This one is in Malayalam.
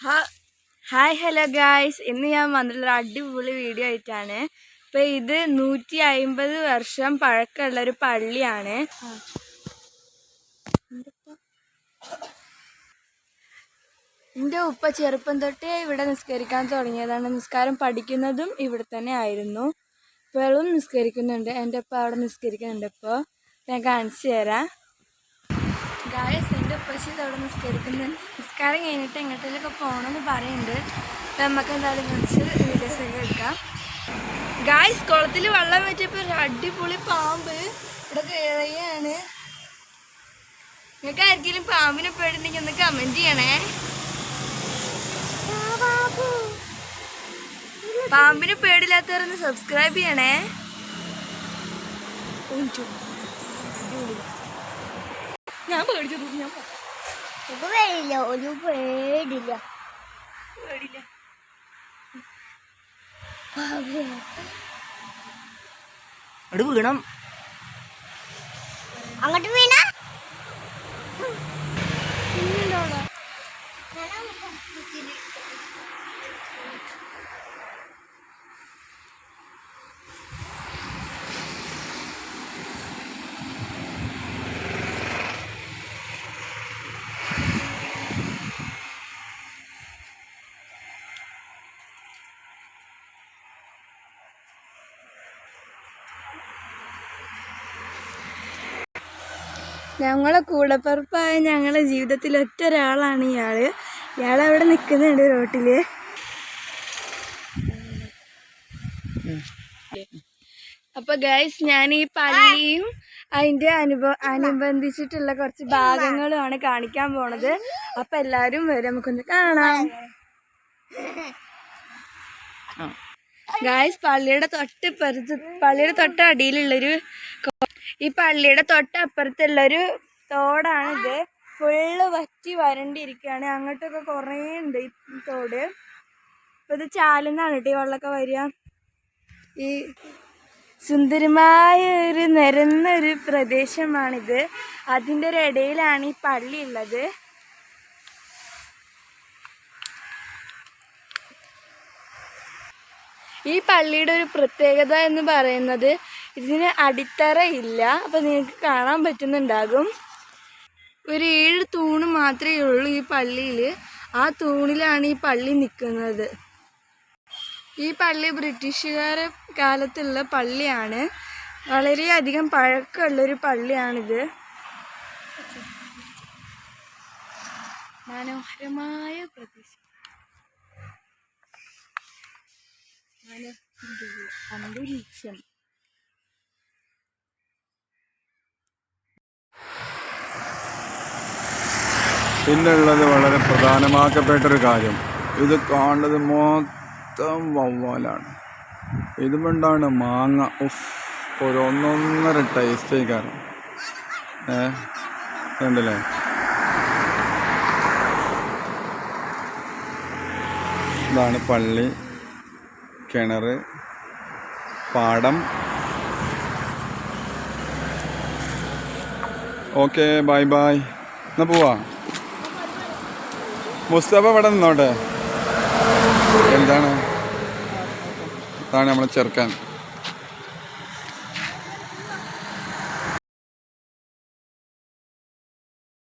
Hi hello guys. ഇന്ന് ഞാൻ വന്നിട്ടുള്ള അടിപൊളി വീഡിയോ ആയിട്ടാണ്. ഇപ്പൊ ഇത് നൂറ്റി അയിമ്പത് വർഷം പഴക്കമുള്ള ഒരു പള്ളിയാണ്. എന്റെ ഉപ്പ ചെറുപ്പം തൊട്ടേ ഇവിടെ നിസ്കരിക്കാൻ തുടങ്ങിയതാണ്. നിസ്കാരം പഠിക്കുന്നതും ഇവിടെ തന്നെ ആയിരുന്നു. ഇപ്പോഴും നിസ്കരിക്കുന്നുണ്ട്. എന്റെ ഉപ്പ അവിടെ നിസ്കരിക്കുന്നുണ്ട് ഇപ്പോൾ ഞാൻ കാണിച്ചു തരാം. ഗായസ് എന്റെ ഉപ്പച്ചിത് അവിടെ നിസ്കരിക്കുന്നു. നിസ്കാരം കഴിഞ്ഞിട്ട് എങ്ങോട്ടേലൊക്കെ പോകണമെന്ന് പറയുന്നുണ്ട് അപ്പം നമുക്ക് എന്തായാലും കുറച്ച് വീഡിയോസ് എടുക്കാം. ഗായസ് കുളത്തിൽ വെള്ളം വെച്ചപ്പോൾ ഒരു അടിപൊളി പാമ്പ് ഇവിടെ കയറിയാണ് നിങ്ങൾക്ക് ആർക്കെങ്കിലും പാമ്പിനെ പേടിണ്ടെങ്കിൽ ഒന്ന് കമന്റ് ചെയ്യണേ. പാമ്പിന് പേടില്ലാത്തവരൊന്ന് സബ്സ്ക്രൈബ് ചെയ്യണേ. ഞാൻ പേടിച്ചു. ഞാൻ പേടില്ല ഒരു പേടില്ല പേടില്ല അവിടെ വീണം. അങ്ങോട്ട് വീണ? ഞങ്ങളെ കൂടപ്പറപ്പായ ഞങ്ങളെ ജീവിതത്തിൽ ഒറ്റ ഒരാളാണ് ഇയാൾ ഇയാൾ അവിടെ നിൽക്കുന്നുണ്ട് റോട്ടിൽ. അപ്പൊ ഗൈസ് ഞാൻ ഈ പള്ളിയും അതിന്റെ അനുഭവ അനുബന്ധിച്ചിട്ടുള്ള കുറച്ച് ഭാഗങ്ങളുമാണ് കാണിക്കാൻ പോണത്. അപ്പൊ എല്ലാരും വരും നമുക്കൊന്ന് കാണാം. ഗായ്സ് പള്ളിയുടെ തൊട്ട് പള്ളിയുടെ തൊട്ടടിയിലുള്ളൊരു കൊ- ഈ പള്ളിയുടെ തൊട്ടപ്പുറത്തുള്ളൊരു തോടാണിത്. ഫുള്ള് വറ്റി വരണ്ടിരിക്കുകയാണ് അങ്ങോട്ടൊക്കെ കുറേ ഉണ്ട് ഈ തോട്. ഇപ്പം ഇത് ചാലുന്നാണ് കേട്ടോ ഈ വെള്ളമൊക്കെ വരിക. ഈ സുന്ദരമായ ഒരു നിരന്നൊരു പ്രദേശമാണിത്. അതിന്റെ ഒരു ഇടയിലാണ് ഈ പള്ളി ഉള്ളത്. ഈ പള്ളിയുടെ ഒരു പ്രത്യേകത എന്ന് പറയുന്നത് ഇതിന് അടിത്തറ ഇല്ല. അപ്പം നിങ്ങൾക്ക് കാണാൻ പറ്റുന്നുണ്ടാകും. ഒരു ഏഴ് തൂണ് മാത്രമേ ഉള്ളൂ ഈ പള്ളിയിൽ ആ തൂണിലാണ് ഈ പള്ളി നിൽക്കുന്നത് ഈ പള്ളി ബ്രിട്ടീഷുകാരെ കാലത്തുള്ള പള്ളിയാണ്. വളരെയധികം പഴക്കമുള്ളൊരു പള്ളിയാണിത്. മനോഹരമായ പ്രദേശം. അന്തരീക്ഷം. പിന്നുള്ളത് വളരെ പ്രധാനമാക്കപ്പെട്ടൊരു കാര്യം. ഇത് കാണുന്നത് മൊത്തം വവ്വാലാണ്. ഇതുകൊണ്ടാണ് മാങ്ങ ഉഫ് ഒരു ഒന്നൊന്നര ടേസ്റ്റ് കാരണം ഏ കണ്ടില്ലേ? ഇതാണ് പള്ളി കിണർ പാടം. Okay bye bye. എന്നാ പോവാ? മുസ്തഫ ഇവിടെ നിന്നോട്ടെ? എന്താണ്? അതാണ് നമ്മളെ ചെറുക്കാൻ.